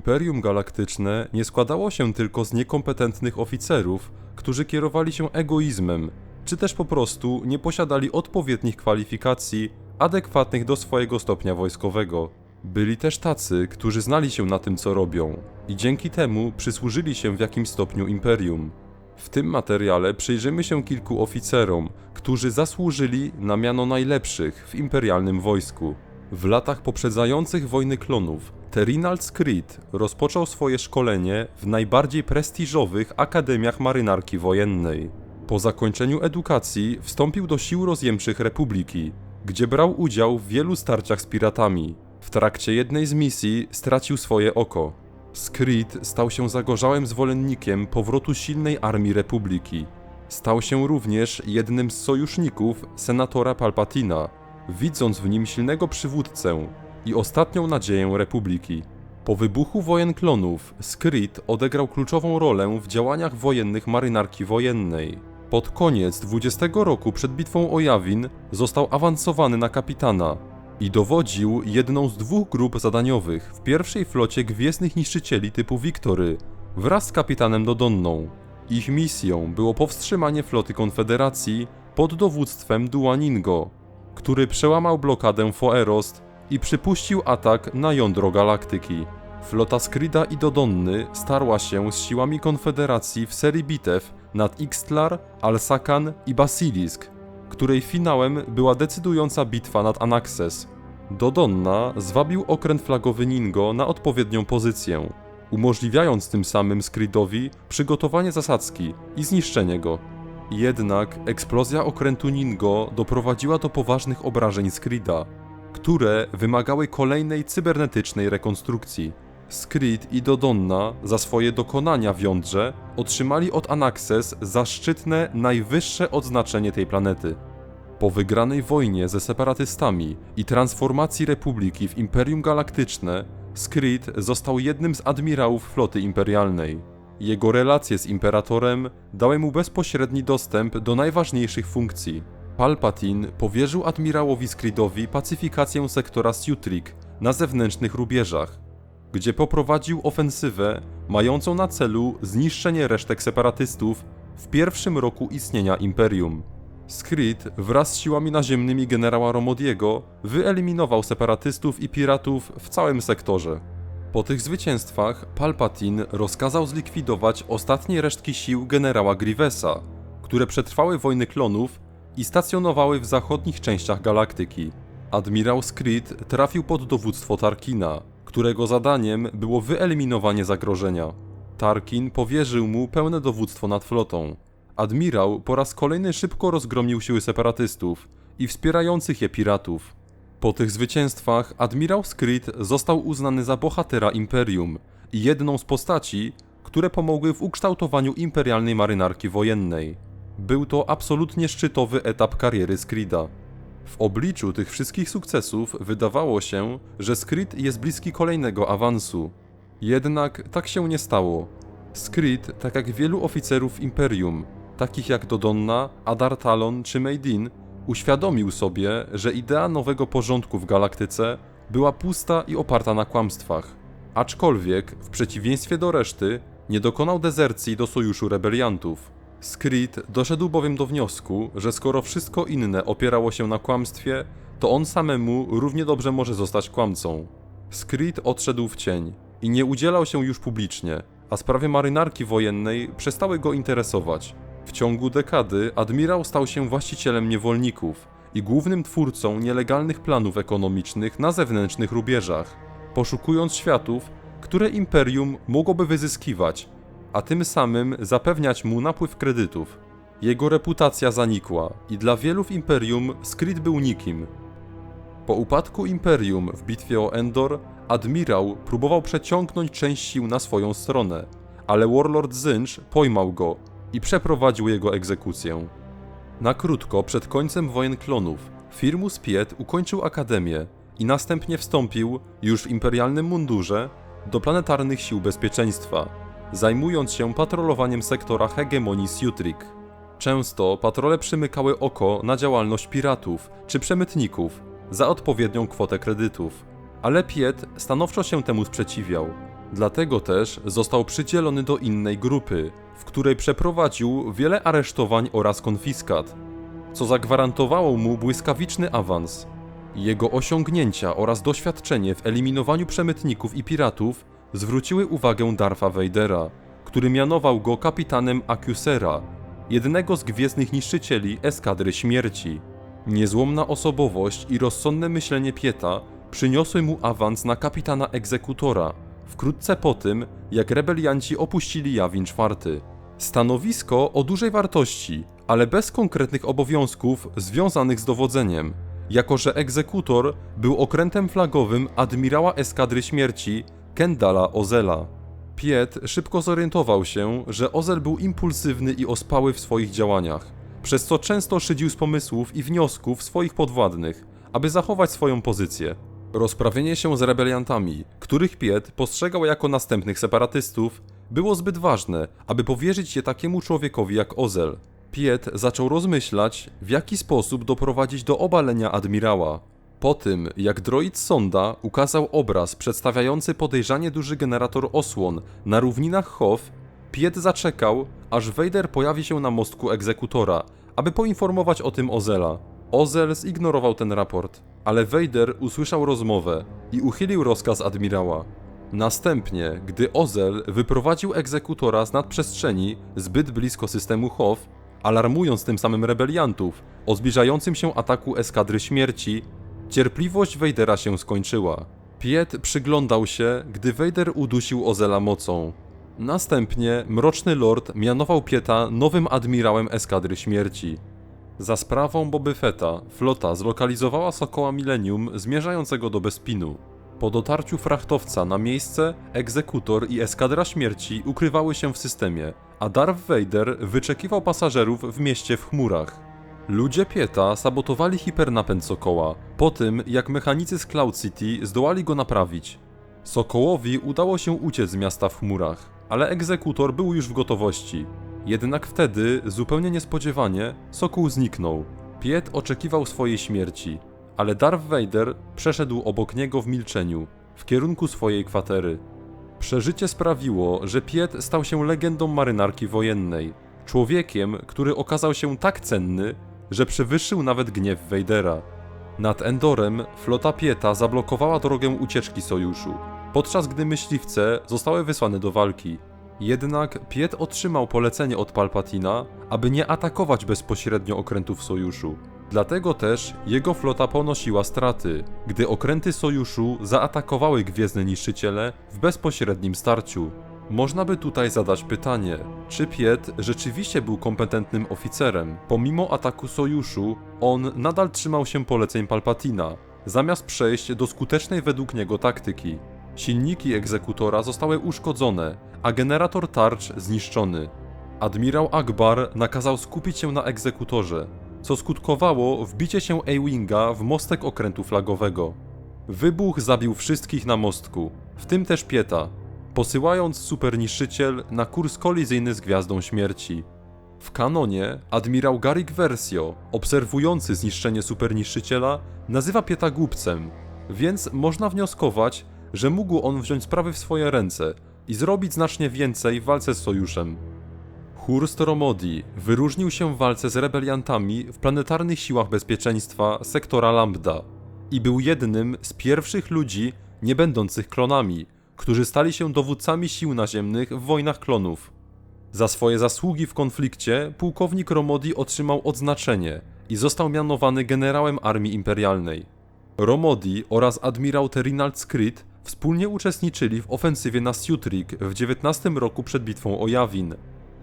Imperium Galaktyczne nie składało się tylko z niekompetentnych oficerów, którzy kierowali się egoizmem, czy też po prostu nie posiadali odpowiednich kwalifikacji adekwatnych do swojego stopnia wojskowego. Byli też tacy, którzy znali się na tym, co robią i dzięki temu przysłużyli się w jakimś stopniu imperium. W tym materiale przyjrzymy się kilku oficerom, którzy zasłużyli na miano najlepszych w imperialnym wojsku. W latach poprzedzających wojny klonów Terinald Skrid rozpoczął swoje szkolenie w najbardziej prestiżowych akademiach marynarki wojennej. Po zakończeniu edukacji wstąpił do sił rozjemczych Republiki, gdzie brał udział w wielu starciach z piratami. W trakcie jednej z misji stracił swoje oko. Skrid stał się zagorzałym zwolennikiem powrotu silnej armii Republiki. Stał się również jednym z sojuszników senatora Palpatina, widząc w nim silnego przywódcę i ostatnią nadzieję Republiki. Po wybuchu wojen klonów, Skrid odegrał kluczową rolę w działaniach wojennych marynarki wojennej. Pod koniec 20 roku przed bitwą o Jawin został awansowany na kapitana i dowodził jedną z dwóch grup zadaniowych w pierwszej flocie gwiezdnych niszczycieli typu Wiktory wraz z kapitanem Dodonną. Ich misją było powstrzymanie floty Konfederacji pod dowództwem Duaningo, który przełamał blokadę Foerost i przypuścił atak na jądro galaktyki. Flota Skrida i Dodonny starła się z siłami Konfederacji w serii bitew nad Ixtlar, Alsakan i Basilisk, której finałem była decydująca bitwa nad Anaxes. Dodonna zwabił okręt flagowy Ningo na odpowiednią pozycję, umożliwiając tym samym Skridowi przygotowanie zasadzki i zniszczenie go. Jednak eksplozja okrętu Ningo doprowadziła do poważnych obrażeń Skrida, które wymagały kolejnej cybernetycznej rekonstrukcji. Skrid i Dodonna za swoje dokonania w jądrze otrzymali od Anaxes zaszczytne najwyższe odznaczenie tej planety. Po wygranej wojnie ze separatystami i transformacji Republiki w Imperium Galaktyczne, Skrid został jednym z admirałów floty imperialnej. Jego relacje z imperatorem dały mu bezpośredni dostęp do najważniejszych funkcji. Palpatine powierzył admirałowi Skridowi pacyfikację sektora Sutrik na zewnętrznych rubieżach, gdzie poprowadził ofensywę mającą na celu zniszczenie resztek separatystów w pierwszym roku istnienia Imperium. Skrid wraz z siłami naziemnymi generała Romodiego wyeliminował separatystów i piratów w całym sektorze. Po tych zwycięstwach Palpatine rozkazał zlikwidować ostatnie resztki sił generała Grievesa, które przetrwały wojny klonów i stacjonowały w zachodnich częściach galaktyki. Admirał Skrid trafił pod dowództwo Tarkina, którego zadaniem było wyeliminowanie zagrożenia. Tarkin powierzył mu pełne dowództwo nad flotą. Admirał po raz kolejny szybko rozgromił siły separatystów i wspierających je piratów. Po tych zwycięstwach admirał Skrid został uznany za bohatera Imperium i jedną z postaci, które pomogły w ukształtowaniu imperialnej marynarki wojennej. Był to absolutnie szczytowy etap kariery Skrida. W obliczu tych wszystkich sukcesów wydawało się, że Skrid jest bliski kolejnego awansu. Jednak tak się nie stało. Skrid, tak jak wielu oficerów Imperium, takich jak Dodonna, Adar Talon czy Meidin, uświadomił sobie, że idea nowego porządku w galaktyce była pusta i oparta na kłamstwach. Aczkolwiek, w przeciwieństwie do reszty, nie dokonał dezercji do sojuszu rebeliantów. Skrid doszedł bowiem do wniosku, że skoro wszystko inne opierało się na kłamstwie, to on samemu równie dobrze może zostać kłamcą. Skrid odszedł w cień i nie udzielał się już publicznie, a sprawy marynarki wojennej przestały go interesować. W ciągu dekady admirał stał się właścicielem niewolników i głównym twórcą nielegalnych planów ekonomicznych na zewnętrznych rubieżach, poszukując światów, które imperium mogłoby wyzyskiwać, a tym samym zapewniać mu napływ kredytów. Jego reputacja zanikła i dla wielu w imperium Skrid był nikim. Po upadku imperium w bitwie o Endor, admirał próbował przeciągnąć część sił na swoją stronę, ale Warlord Zynch pojmał go i przeprowadził jego egzekucję. Na krótko przed końcem wojen klonów, Firmus Piet ukończył akademię i następnie wstąpił, już w imperialnym mundurze, do planetarnych sił bezpieczeństwa, zajmując się patrolowaniem sektora hegemonii Sutrik. Często patrole przymykały oko na działalność piratów czy przemytników za odpowiednią kwotę kredytów, ale Piet stanowczo się temu sprzeciwiał. Dlatego też został przydzielony do innej grupy, w której przeprowadził wiele aresztowań oraz konfiskat, co zagwarantowało mu błyskawiczny awans. Jego osiągnięcia oraz doświadczenie w eliminowaniu przemytników i piratów zwróciły uwagę Darfa Vadera, który mianował go kapitanem Accusera, jednego z gwiezdnych niszczycieli Eskadry Śmierci. Niezłomna osobowość i rozsądne myślenie Pieta przyniosły mu awans na kapitana egzekutora, wkrótce po tym, jak rebelianci opuścili Jawin IV. Stanowisko o dużej wartości, ale bez konkretnych obowiązków związanych z dowodzeniem, jako że egzekutor był okrętem flagowym admirała Eskadry Śmierci Kendala Ozela. Piet szybko zorientował się, że Ozel był impulsywny i ospały w swoich działaniach, przez co często szydził z pomysłów i wniosków swoich podwładnych, aby zachować swoją pozycję. Rozprawienie się z rebeliantami, których Piet postrzegał jako następnych separatystów, było zbyt ważne, aby powierzyć je takiemu człowiekowi jak Ozel. Piet zaczął rozmyślać, w jaki sposób doprowadzić do obalenia admirała. Po tym, jak droid Sonda ukazał obraz przedstawiający podejrzanie duży generator osłon na równinach Hoth, Piet zaczekał, aż Vader pojawi się na mostku egzekutora, aby poinformować o tym Ozela. Ozel zignorował ten raport, ale Vader usłyszał rozmowę i uchylił rozkaz admirała. Następnie, gdy Ozel wyprowadził egzekutora z nadprzestrzeni zbyt blisko systemu Hoth, alarmując tym samym rebeliantów o zbliżającym się ataku eskadry śmierci, cierpliwość Vadera się skończyła. Piet przyglądał się, gdy Vader udusił Ozela mocą. Następnie Mroczny Lord mianował Pieta nowym admirałem eskadry śmierci. Za sprawą Boby Fetta flota zlokalizowała Sokoła Millennium zmierzającego do Bespinu. Po dotarciu frachtowca na miejsce, egzekutor i eskadra śmierci ukrywały się w systemie, a Darth Vader wyczekiwał pasażerów w mieście w chmurach. Ludzie Pieta sabotowali hipernapęd Sokoła, po tym jak mechanicy z Cloud City zdołali go naprawić. Sokołowi udało się uciec z miasta w chmurach, ale egzekutor był już w gotowości. Jednak wtedy, zupełnie niespodziewanie, Sokół zniknął. Piet oczekiwał swojej śmierci, ale Darth Vader przeszedł obok niego w milczeniu, w kierunku swojej kwatery. Przeżycie sprawiło, że Piet stał się legendą marynarki wojennej, człowiekiem, który okazał się tak cenny, że przewyższył nawet gniew Vadera. Nad Endorem flota Pieta zablokowała drogę ucieczki sojuszu, podczas gdy myśliwce zostały wysłane do walki. Jednak Piet otrzymał polecenie od Palpatina, aby nie atakować bezpośrednio okrętów sojuszu. Dlatego też jego flota ponosiła straty, gdy okręty sojuszu zaatakowały gwiezdne niszczyciele w bezpośrednim starciu. Można by tutaj zadać pytanie, czy Piet rzeczywiście był kompetentnym oficerem? Pomimo ataku sojuszu, on nadal trzymał się poleceń Palpatina, zamiast przejść do skutecznej według niego taktyki. Silniki egzekutora zostały uszkodzone, a generator tarcz zniszczony. Admirał Akbar nakazał skupić się na egzekutorze, co skutkowało wbicie się A-Winga w mostek okrętu flagowego. Wybuch zabił wszystkich na mostku, w tym też Pieta, posyłając superniszczyciel na kurs kolizyjny z Gwiazdą Śmierci. W kanonie admirał Garik Versio, obserwujący zniszczenie superniszczyciela, nazywa Pieta głupcem, więc można wnioskować, że mógł on wziąć sprawy w swoje ręce i zrobić znacznie więcej w walce z sojuszem. Hurst Romodi wyróżnił się w walce z rebeliantami w planetarnych siłach bezpieczeństwa sektora Lambda i był jednym z pierwszych ludzi nie będących klonami, którzy stali się dowódcami sił naziemnych w wojnach klonów. Za swoje zasługi w konflikcie pułkownik Romodi otrzymał odznaczenie i został mianowany generałem armii imperialnej. Romodi oraz admirał Terinald Skrit wspólnie uczestniczyli w ofensywie na Siutrik w 19 roku przed bitwą o Jawin,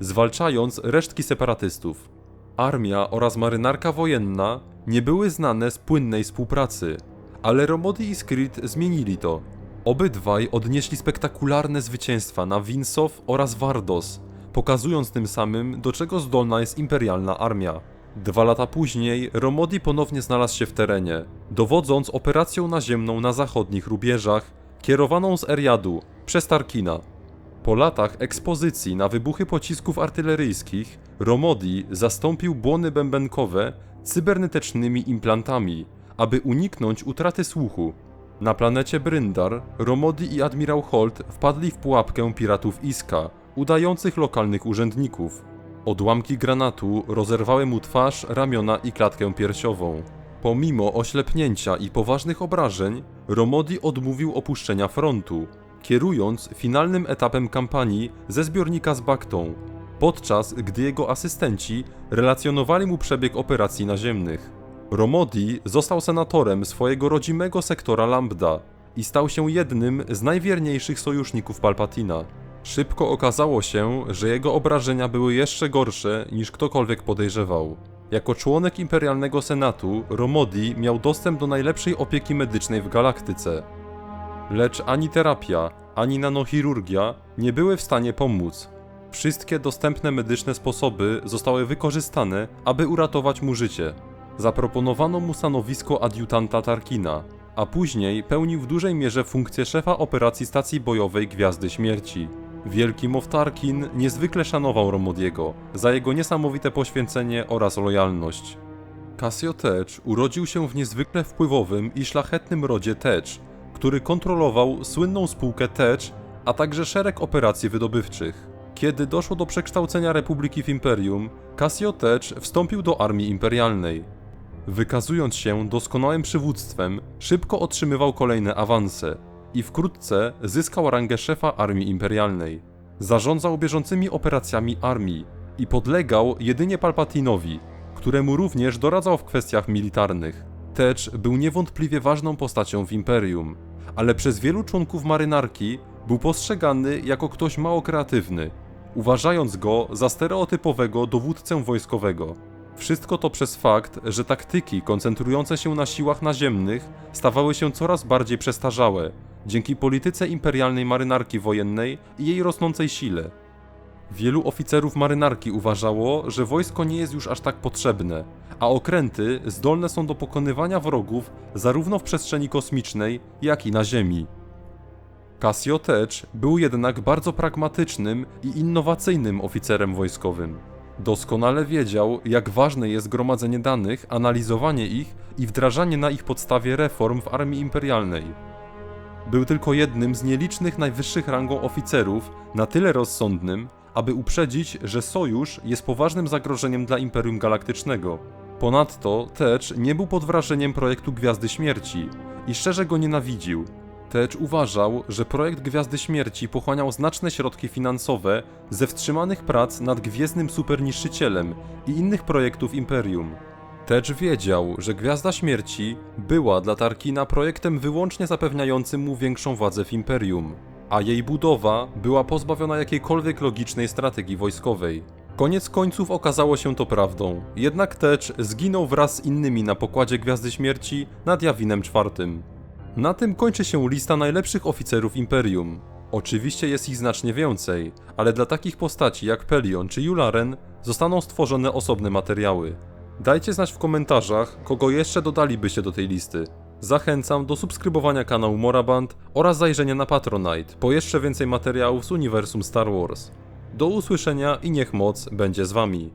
zwalczając resztki separatystów. Armia oraz marynarka wojenna nie były znane z płynnej współpracy, ale Romodi i Skrit zmienili to. Obydwaj odnieśli spektakularne zwycięstwa na Winsow oraz Vardos, pokazując tym samym, do czego zdolna jest imperialna armia. Dwa lata później Romodi ponownie znalazł się w terenie, dowodząc operacją naziemną na zachodnich rubieżach, kierowaną z Eriadu przez Tarkina. Po latach ekspozycji na wybuchy pocisków artyleryjskich, Romodi zastąpił błony bębenkowe cybernetycznymi implantami, aby uniknąć utraty słuchu. Na planecie Bryndar Romodi i admirał Holt wpadli w pułapkę piratów Iska, udających lokalnych urzędników. Odłamki granatu rozerwały mu twarz, ramiona i klatkę piersiową. Pomimo oślepnięcia i poważnych obrażeń, Romodi odmówił opuszczenia frontu, kierując finalnym etapem kampanii ze zbiornika z baktą, podczas gdy jego asystenci relacjonowali mu przebieg operacji naziemnych. Romodi został senatorem swojego rodzimego sektora Lambda i stał się jednym z najwierniejszych sojuszników Palpatina. Szybko okazało się, że jego obrażenia były jeszcze gorsze niż ktokolwiek podejrzewał. Jako członek Imperialnego Senatu, Romodi miał dostęp do najlepszej opieki medycznej w galaktyce. Lecz ani terapia, ani nanochirurgia nie były w stanie pomóc. Wszystkie dostępne medyczne sposoby zostały wykorzystane, aby uratować mu życie. Zaproponowano mu stanowisko adiutanta Tarkina, a później pełnił w dużej mierze funkcję szefa operacji stacji bojowej Gwiazdy Śmierci. Wielki Moff Tarkin niezwykle szanował Romodiego za jego niesamowite poświęcenie oraz lojalność. Cassio Tech urodził się w niezwykle wpływowym i szlachetnym rodzie Tech, który kontrolował słynną spółkę Tech, a także szereg operacji wydobywczych. Kiedy doszło do przekształcenia Republiki w Imperium, Cassio Tech wstąpił do armii imperialnej. Wykazując się doskonałym przywództwem, szybko otrzymywał kolejne awanse i wkrótce zyskał rangę szefa armii imperialnej. Zarządzał bieżącymi operacjami armii i podlegał jedynie Palpatinowi, któremu również doradzał w kwestiach militarnych. Tech był niewątpliwie ważną postacią w Imperium, ale przez wielu członków marynarki był postrzegany jako ktoś mało kreatywny, uważając go za stereotypowego dowódcę wojskowego. Wszystko to przez fakt, że taktyki koncentrujące się na siłach naziemnych stawały się coraz bardziej przestarzałe dzięki polityce imperialnej marynarki wojennej i jej rosnącej sile. Wielu oficerów marynarki uważało, że wojsko nie jest już aż tak potrzebne, a okręty zdolne są do pokonywania wrogów zarówno w przestrzeni kosmicznej, jak i na Ziemi. Cassio Tech był jednak bardzo pragmatycznym i innowacyjnym oficerem wojskowym. Doskonale wiedział, jak ważne jest gromadzenie danych, analizowanie ich i wdrażanie na ich podstawie reform w armii imperialnej. Był tylko jednym z nielicznych najwyższych rangą oficerów, na tyle rozsądnym, aby uprzedzić, że sojusz jest poważnym zagrożeniem dla Imperium Galaktycznego. Ponadto Tech nie był pod wrażeniem projektu Gwiazdy Śmierci i szczerze go nienawidził. Tech uważał, że projekt Gwiazdy Śmierci pochłaniał znaczne środki finansowe ze wstrzymanych prac nad Gwiezdnym Superniszczycielem i innych projektów Imperium. Tech wiedział, że Gwiazda Śmierci była dla Tarkina projektem wyłącznie zapewniającym mu większą władzę w Imperium, a jej budowa była pozbawiona jakiejkolwiek logicznej strategii wojskowej. Koniec końców okazało się to prawdą, jednak Tech zginął wraz z innymi na pokładzie Gwiazdy Śmierci nad Jawinem IV. Na tym kończy się lista najlepszych oficerów Imperium. Oczywiście jest ich znacznie więcej, ale dla takich postaci jak Pelion czy Yularen zostaną stworzone osobne materiały. Dajcie znać w komentarzach, kogo jeszcze dodalibyście do tej listy. Zachęcam do subskrybowania kanału Moraband oraz zajrzenia na Patronite po jeszcze więcej materiałów z uniwersum Star Wars. Do usłyszenia i niech moc będzie z wami.